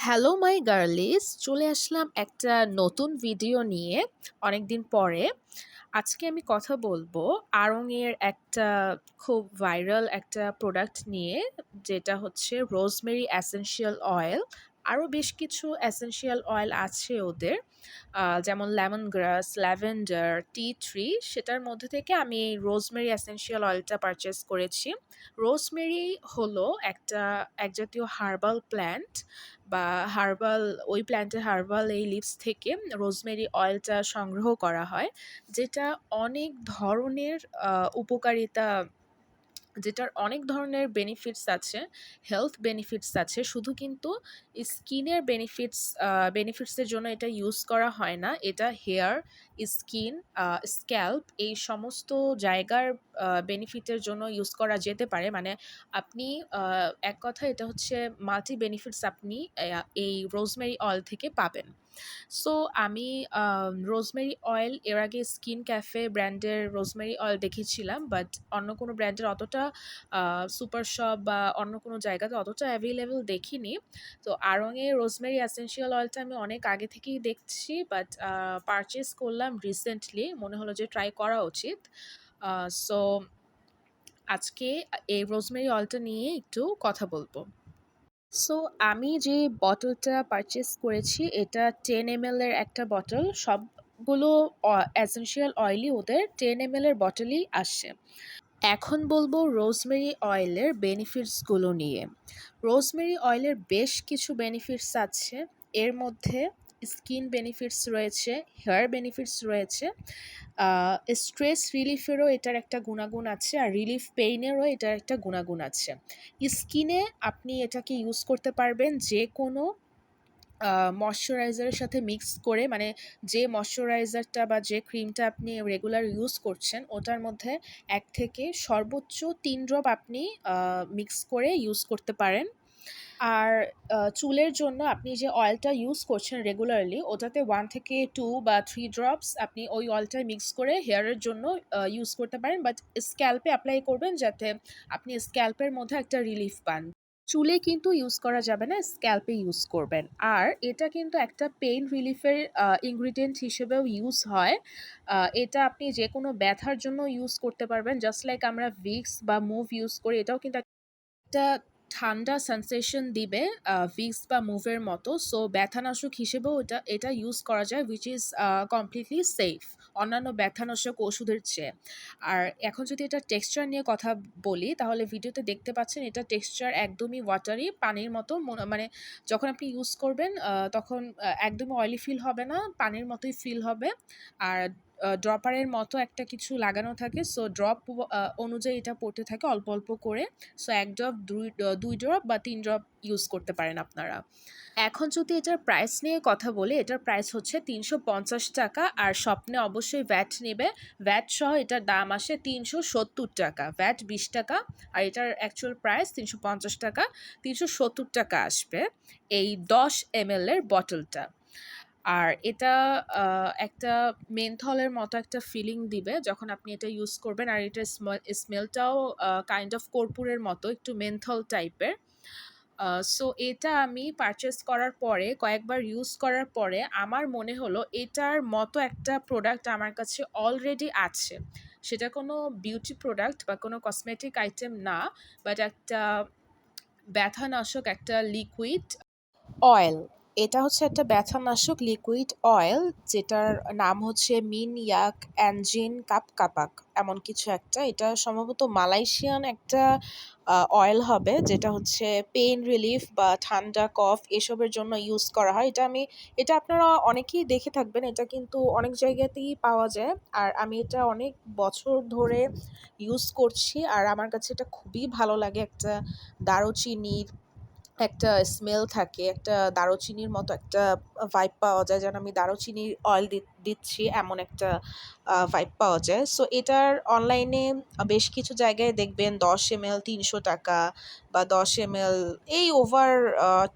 Hello my গার্লিস চলে আসলাম একটা নতুন ভিডিও নিয়ে অনেক দিন পরে। আজকে আমি কথা বলব আড়ং-এর একটা খুব ভাইরাল একটা প্রোডাক্ট নিয়ে, যেটা হচ্ছে রোজমেরি এসেনশিয়াল অয়েল আরও বেশ কিছু এসেনশিয়াল অয়েল আছে ওদের। যেমন লেমন গ্রাস ল্যাভেন্ডার টি ট্রি সেটার মধ্যে থেকে আমি এই রোজমেরি এসেনশিয়াল অয়েলটা পারচেস করেছি। রোজমেরি হলো একটা, এক জাতীয় হার্বাল প্ল্যান্ট বা হার্বাল ওই প্ল্যান্টের হার্বাল এই লিভস থেকে রোজমেরি অয়েলটা সংগ্রহ করা হয়, যেটা অনেক ধরনের উপকারিতা যেটার অনেক ধরনের বেনিফিটস আছে হেলথ বেনিফিটস আছে, শুধু কিন্তু স্কিনের বেনিফিটস বেনিফিটসের জন্য এটা ইউজ করা হয় না। এটা হেয়ার স্কিন স্ক্যাল্প এই সমস্ত জায়গার বেনিফিটের জন্য ইউজ করা যেতে পারে। মানে আপনি এক কথা এটা হচ্ছে মাল্টি বেনিফিটস আপনি এই রোজমেরি অয়েল থেকে পাবেন। সো আমি রোজমেরি অয়েল এর আগে স্কিন ক্যাফে ব্র্যান্ডের রোজমেরি অয়েল দেখেছিলাম বাট অন্য কোনো ব্র্যান্ডের অতটা সুপার শপ বা অন্য কোনো জায়গাতে অতটা অ্যাভেলেবেল দেখিনি। তো আড়ংয়ে রোজমেরি অ্যাসেনশিয়াল অয়েলটা আমি অনেক আগে থেকেই দেখছি বাট পারচেস করলাম রিসেন্টলি মনে হলো যে ট্রাই করা উচিত। সো আজকে এই রোজমেরি অয়েলটা নিয়ে একটু কথা বলব। সো আমি যে বটলটা পারচেস করেছি, এটা টেন এম এর একটা বটল সবগুলো অ্যাসেনশিয়াল অয়েলই ওদের টেন এম এর বটলই আসছে এখন বলব রোজমেরি অয়েলের বেনিফিটসগুলো নিয়ে। রোজমেরি অয়েলের বেশ কিছু বেনিফিটস আছে। এর মধ্যে স্কিন বেনিফিটস রয়েছে, হেয়ার বেনিফিটস রয়েছে স্ট্রেস রিলিফেরও এটার একটা গুণাগুণ আছে আর রিলিফ পেইনেরও এটার একটা গুণাগুণ আছে। স্কিনে আপনি এটাকে ইউজ করতে পারবেন যে কোনো ময়শ্চারাইজারের সাথে মিক্স করে মানে যে ময়শ্চারাইজারটা বা যে ক্রিমটা আপনি রেগুলার ইউজ করছেন, ওটার মধ্যে এক থেকে সর্বোচ্চ তিন ড্রপ আপনি মিক্স করে ইউজ করতে পারেন। আর চুলের জন্য আপনি যে অয়েলটা ইউজ করছেন রেগুলারলি ওটাতে ওয়ান থেকে টু বা থ্রি ড্রপস আপনি ওই অয়েলটা মিক্স করে হেয়ারের জন্য ইউজ করতে পারেন। বাট স্ক্যাল্পে অ্যাপ্লাই করবেন যাতে আপনি স্ক্যাল্পের মধ্যে একটা রিলিফ পান। চুলে কিন্তু ইউজ করা যাবে না স্ক্যাল্পে ইউজ করবেন। আর এটা কিন্তু একটা পেইন রিলিফের ইনগ্রিডিয়েন্ট হিসেবেও ইউজ হয়। এটা আপনি যে কোনো ব্যথার জন্য ইউজ করতে পারবেন। জাস্ট লাইক আমরা ভিক্স বা মুভ ইউজ করি, এটাও কিন্তু একটা ঠান্ডা সেন্সেশন দিবে ভিক্স বা মুভের মতো। সো ব্যথানাশক হিসেবেও এটা এটা ইউজ করা যায় উইচ ইজ কমপ্লিটলি সেফ অন্যান্য ব্যথানাশক ওষুধের চেয়ে। আর এখন যদি এটা টেক্সচার নিয়ে কথা বলি, তাহলে ভিডিওতে দেখতে পাচ্ছেন, এটা টেক্সচার একদমই ওয়াটারি পানির মতো মনে- যখন আপনি ইউজ করবেন তখন একদমই অয়েলি ফিল হবে না, পানির মতোই ফিল হবে। আর ড্রপারের মতো একটা কিছু লাগানো থাকে। সো ড্রপ অনুযায়ী এটা পড়তে থাকে অল্প অল্প করে। সো এক ড্রপ দুই দুই ড্রপ বা তিন ড্রপ ইউজ করতে পারেন আপনারা। এখন যদি এটার প্রাইস নিয়ে কথা বলি, এটার প্রাইস হচ্ছে তিনশো পঞ্চাশ টাকা। আর স্বপ্নে অবশ্যই ভ্যাট নেবে। ভ্যাট সহ এটার দাম আসে তিনশো সত্তর টাকা। ভ্যাট বিশ টাকা। আর এটার অ্যাকচুয়াল প্রাইস তিনশো পঞ্চাশ টাকা। তিনশো সত্তর টাকা আসবে এই দশ এম এর বটলটা আর এটা একটা মেনথলের মতো একটা ফিলিং দিবে যখন আপনি এটা ইউজ করবেন। আর এটার স্মেলটাও কাইন্ড অফ কর্পূরের মতো, একটু মেনথল টাইপের সো এটা আমি পারচেস করার পরে, কয়েকবার ইউজ করার পরে আমার মনে হলো এটার মতো একটা প্রোডাক্ট আমার কাছে অলরেডি আছে। সেটা কোনো বিউটি প্রোডাক্ট বা কোনো কসমেটিক আইটেম না বাট একটা ব্যথানাশক একটা লিকুইড অয়েল এটা হচ্ছে একটা ব্যথানাশক লিকুইড অয়েল যেটার নাম হচ্ছে মিন ইয়াক অ্যাঞ্জিন কাপ কাপাক এমন কিছু একটা। এটা সম্ভবত মালয়েশিয়ান একটা অয়েল হবে, যেটা হচ্ছে পেইন রিলিফ বা ঠান্ডা কফ এসবের জন্য ইউজ করা হয়। এটা আমি, এটা আপনারা অনেকেই দেখে থাকবেন, এটা কিন্তু অনেক জায়গাতেই পাওয়া যায়। আর আমি এটা অনেক বছর ধরে ইউজ করছি, আর আমার কাছে এটা খুবই ভালো লাগে একটা দারুচিনির একটা স্মেল থাকে, একটা দারুচিনির মতো একটা ভাইব পাওয়া যায়। যেন আমি দারুচিনির অয়েল দিচ্ছি, এমন একটা ভাইব পাওয়া যায়। সো এটার অনলাইনে বেশ কিছু জায়গায় দেখবেন দশ এম এল তিনশো টাকা বা দশ এম এল এই ওভার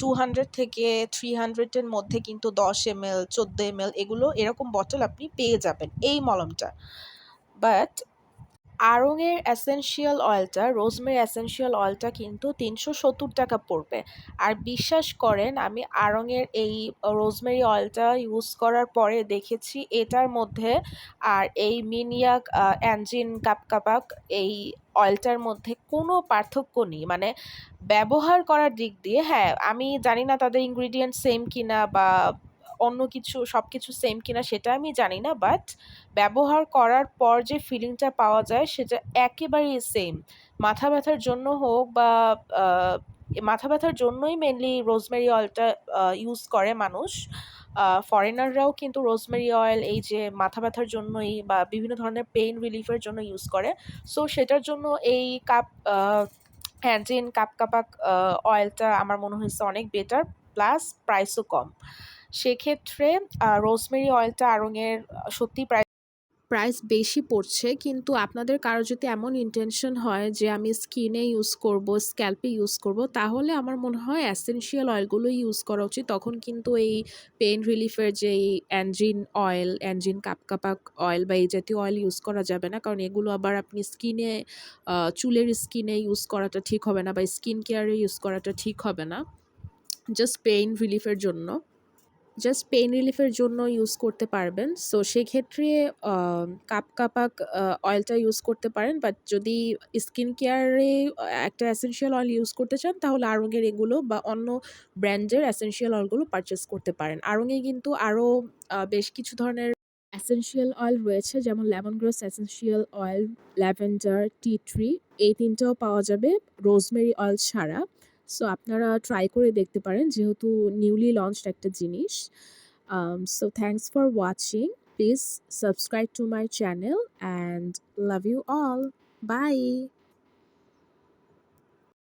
টু হান্ড্রেড থেকে থ্রি হান্ড্রেডের মধ্যে কিন্তু দশ এম এল চোদ্দ এম এল এগুলো এরকম বটল আপনি পেয়ে যাবেন, এই মলমটা। বাট আড়ং-এর এসেনশিয়াল অয়েলটা, রোজমেরি এসেনশিয়াল অয়েলটা কিন্তু ৳৩৭০ পড়বে। আর বিশ্বাস করেন আমি আড়ং-এর এই রোজমেরি অয়েলটা ইউজ করার পরে দেখেছি এটার মধ্যে আর এই মিনিয়াক অ্যাঞ্জিন কাপকাপাক এই অয়েলটার মধ্যে কোনো পার্থক্য নেই। মানে ব্যবহার করার দিক দিয়ে হ্যাঁ, আমি জানি না তাদের ইনগ্রিডিয়েন্ট সেম কিনা বা অন্য কিছু, সবকিছু সেম কিনা সেটা আমি জানি না। বাট ব্যবহার করার পর যে ফিলিংটা পাওয়া যায় সেটা একেবারেই সেম। মাথা ব্যথার জন্য হোক বা মাথা ব্যথার জন্যই মেনলি রোজমেরি অয়েলটা ইউজ করে মানুষ। ফরেনাররাও কিন্তু রোজমেরি অয়েল এই যে মাথা ব্যথার জন্যই বা বিভিন্ন ধরনের পেইন রিলিফ এর জন্য ইউজ করে। সো সেটার জন্য এই কাপ আ হ্যাঞ্জিন কাপকাপাক আ অয়েলটা আমার মনে হয়েছে অনেক বেটার প্লাস প্রাইসও কম। সেক্ষেত্রে রোজমেরি অয়েলটা আড়ং-এর সত্যিই প্রাই প্রাইস বেশি পড়ছে কিন্তু আপনাদের কারও যদি এমন ইনটেনশন হয় যে আমি স্কিনে ইউজ করব, স্ক্যাল্পে ইউজ করব তাহলে আমার মনে হয় এসেনশিয়াল অয়েলগুলোই ইউজ করা উচিত। তখন কিন্তু এই পেইন রিলিফের যেই অ্যাঞ্জিন অয়েল, অ্যাঞ্জিন কাপকাপাক অয়েল বা এই জাতীয় অয়েল ইউজ করা যাবে না। কারণ এগুলো আবার আপনি স্কিনে চুলের স্কিনে ইউজ করাটা ঠিক হবে না বা স্কিন কেয়ারে ইউজ করাটা ঠিক হবে না। জাস্ট পেইন রিলিফের জন্য। জাস্ট পেইন রিলিফের জন্য ইউজ করতে পারবেন। সো সেক্ষেত্রে আ কাপকাপাক আ অয়েলটা ইউজ করতে পারেন। বাট যদি স্কিন কেয়ারে একটা এসেনশিয়াল অয়েল ইউজ করতে চান তাহলে আড়ং-এর এগুলো বা অন্য ব্র্যান্ডের এসেনশিয়াল অয়েলগুলো পারচেস করতে পারেন। আড়ং-এ কিন্তু আরও বেশ কিছু ধরনের এসেনশিয়াল অয়েল রয়েছে যেমন lemon grass essential oil, lavender, tea tree এই ৩ টাও পাওয়া যাবে রোজমেরি অয়েল ছাড়া। সো আপনারা ট্রাই করে দেখতে পারেন, যেহেতু নিউলি লঞ্চড একটা জিনিস। So thanks for watching. Please subscribe to my channel and love you all. Bye.